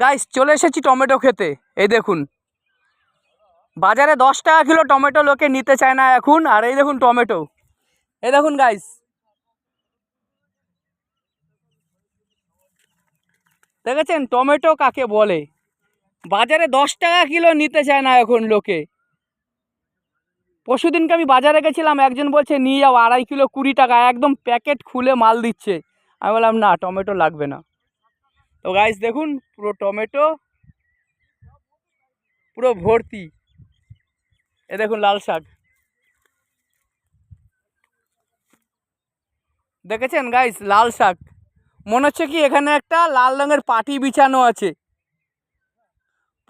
Guys চলে এসেছি tomato খেতে। এই দেখুন। বাজারে দশ টাকা কিলো টমেটো লোকে নিতে চায় না এখন, আর এই দেখুন টমেটো। এই দেখুন গাইস দেখেছেন? টমেটো কাকে বলে? বাজারে দশ টাকা কিলো নিতে চায় না এখন লোকে। পরশুদিনকে আমি বাজারে গেছিলাম, একজন বলছে, নিয়ে যাও, আড়াই কিলো কুড়ি টাকা। একদম প্যাকেট খুলে মাল দিচ্ছে। আমি বললাম, না, টমেটো লাগবে না। তো গাইস দেখুন, পুরো টমেটো, পুরো ভর্তি। এ দেখুন, লাল শাক। দেখেছেন গাইস লাল শাক। মনে হচ্ছে কি, এখানে একটা লাল রঙের পাটি বিছানো আছে।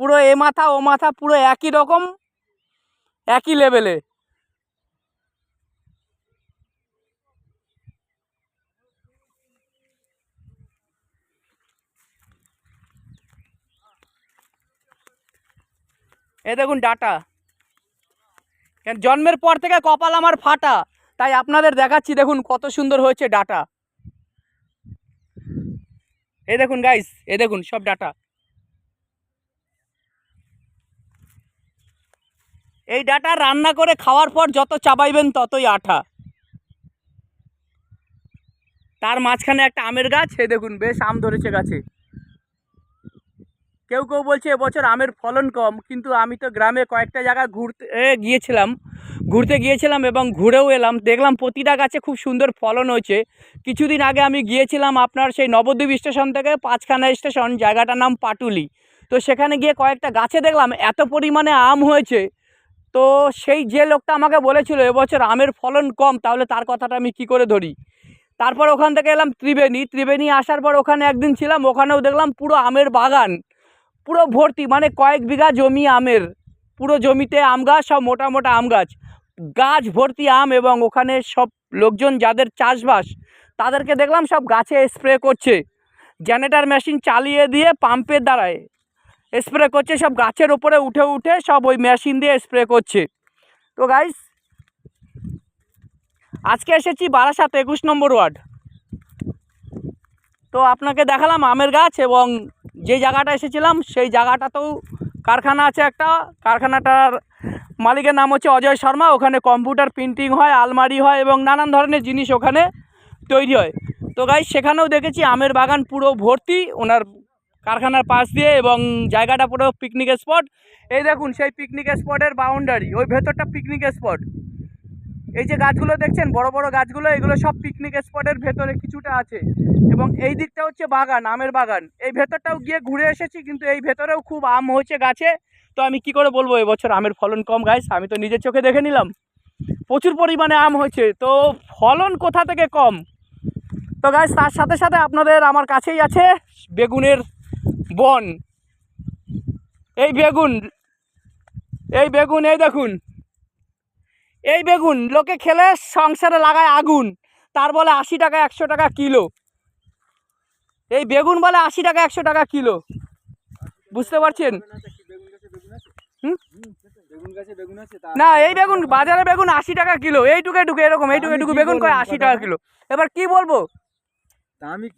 পুরো এ মাথা, ও মাথা পুরো একই রকম, একই লেভেলে এ দেখুন ডাটা। জন্মের পর থেকে কপাল আমার ফাটা, তাই আপনাদের দেখাচ্ছি দেখুন কত সুন্দর হয়েছে ডাটা। এ দেখুন গাইস এ দেখুন সব ডাটা। এই ডাটা রান্না করে খাওয়ার পর যত চাবাইবেন ততই আঠা। তার মাঝখানে একটা আমের গাছ, এই দেখুন বেশ আম ধরেছে গাছে। কেউ কেউ বলছে এবছর আমের ফলন কম, কিন্তু আমি তো গ্রামে কয়েকটা জায়গা ঘুরতে গিয়েছিলাম ঘুরতে গিয়েছিলাম এবং ঘুরেও এলাম। দেখলাম প্রতিটা গাছে খুব সুন্দর ফলন হয়েছে। কিছুদিন আগে আমি গিয়েছিলাম আপনার সেই নবদ্বীপ স্টেশন থেকে পাঁচখানা স্টেশন, জায়গাটার নাম পাটুলি। তো সেখানে গিয়ে কয়েকটা গাছে দেখলাম, এত পরিমাণে আম হয়েছে। তো সেই যে লোকটা আমাকে বলেছিল, এবছর আমের ফলন কম, তাহলে তার কথাটা আমি কি করে ধরি? তারপর ওখান থেকে এলাম ত্রিবেণী। ত্রিবেণী আসার পর ওখানে একদিন ছিলাম, ওখানেও দেখলাম পুরো আমের বাগান। পুরো ভর্তি মানে কয়েক বিঘা জমি আমের। পুরো জমিতে আম গাছ সব মোটা মোটা আম গাছ। গাছ, ভর্তি আম এবং ওখানে সব লোকজন যাদের চাষবাস, তাদেরকে দেখলাম সব গাছে স্প্রে করছে। জেনারেটার মেশিন চালিয়ে দিয়ে পাম্পের দ্বারায় স্প্রে করছে, সব গাছের ওপরে উঠে উঠে সব ওই মেশিন দিয়ে স্প্রে করছে। তো গাইস আজকে এসেছি বারাসাত একুশ নম্বর ওয়ার্ড। তো আপনাকে দেখালাম আমের গাছ এবং যে জায়গাটা এসেছিলাম, সেই জায়গাটাতেও কারখানা আছে একটা। কারখানাটার মালিকের নাম হচ্ছে অজয় শর্মা। ওখানে কম্পিউটার প্রিন্টিং হয়, আলমারি হয় এবং নানান ধরনের জিনিস ওখানে তৈরি হয়। তো গাই সেখানেও দেখেছি আমের বাগান পুরো ভর্তি, ওনার কারখানার পাশ দিয়ে এবং জায়গাটা পুরো পিকনিক স্পট এই দেখুন, সেই পিকনিক স্পটের বাউন্ডারি ওই ভেতরটা পিকনিক স্পট এই যে গাছগুলো দেখছেন, বড় বড় গাছগুলো, এগুলো সব পিকনিক স্পটের ভেতরে কিছুটা আছে। এবং এই দিকটা হচ্ছে বাগান, আমের বাগান। এই ভেতরটাও গিয়ে ঘুরে এসেছি, কিন্তু এই ভেতরেও খুব আম হয়েছে গাছে। তো আমি কি করে বলব, এবছর আমের ফলন কম গাইস আমি তো নিজের চোখে দেখে নিলাম। প্রচুর পরিমাণে আম হয়েছে, তো ফলন কোথা থেকে কম? তো গাইস তার সাথে সাথে আপনাদের আমার কাছেই আছে বেগুনের বন। এই বেগুন এই বেগুন, এই দেখুন। এই বেগুন, লোকে খেলে সংসারে লাগায় আগুন। তার বলে আশি টাকা, একশো টাকা কিলো। এই বেগুন বলে আশি টাকা, একশো টাকা কিলো। বুঝতে পারছেন? না, এই বেগুন, বাজারে বেগুন আশি টাকা কিলো। এইটুকু এইটুকু এরকম, এইটুকু আমি এইটুকু বেগুন বললাম আশি টাকা কিলো। এবার কি বলব? আমি